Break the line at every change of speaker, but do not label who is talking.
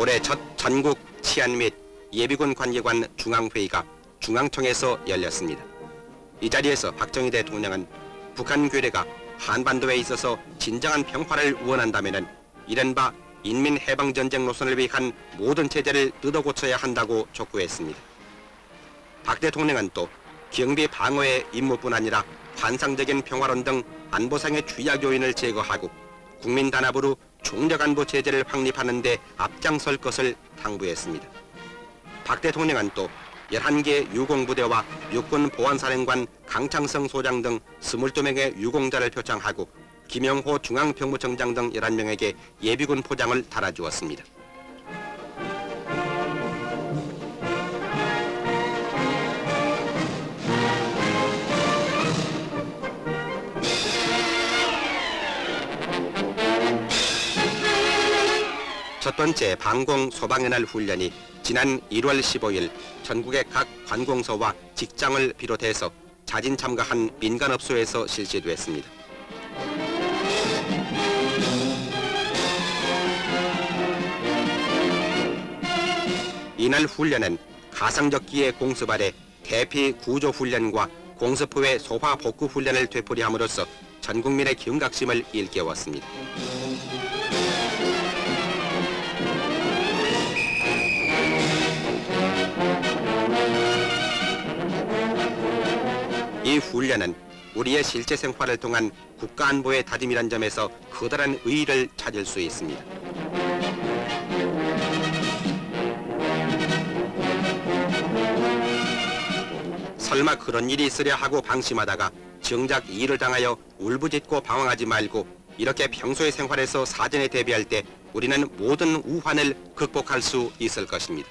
올해 첫 전국 치안 및 예비군 관계관 중앙회의가 중앙청에서 열렸습니다. 이 자리에서 박정희 대통령은 북한 괴뢰가 한반도에 있어서 진정한 평화를 원한다면 이른바 인민해방전쟁 노선을 위한 모든 체제를 뜯어 고쳐야 한다고 촉구했습니다. 박 대통령은 또 경비 방어의 임무뿐 아니라 환상적인 평화론 등 안보상의 주약 요인을 제거하고 국민 단합으로 총력 안보 체제를 확립하는 데 앞장설 것을 당부했습니다. 박 대통령은 또 11개 유공부대와 육군 보안사령관 강창성 소장 등 22명의 유공자를 표창하고 김영호 중앙병무청장 등 11명에게 예비군 포장을 달아주었습니다. 첫 번째 방공 소방의 날 훈련이 지난 1월 15일 전국의 각 관공서와 직장을 비롯해서 자진 참가한 민간업소에서 실시됐습니다. 이날 훈련은 가상적기의 공습 아래 대피 구조 훈련과 공습 후의 소화 복구 훈련을 되풀이함으로써 전 국민의 경각심을 일깨웠습니다. 이 훈련은 우리의 실제 생활을 통한 국가 안보의 다짐이란 점에서 커다란 의의를 찾을 수 있습니다. 설마 그런 일이 있으려 하고 방심하다가 정작 이 일을 당하여 울부짖고 방황하지 말고 이렇게 평소의 생활에서 사전에 대비할 때 우리는 모든 우환을 극복할 수 있을 것입니다.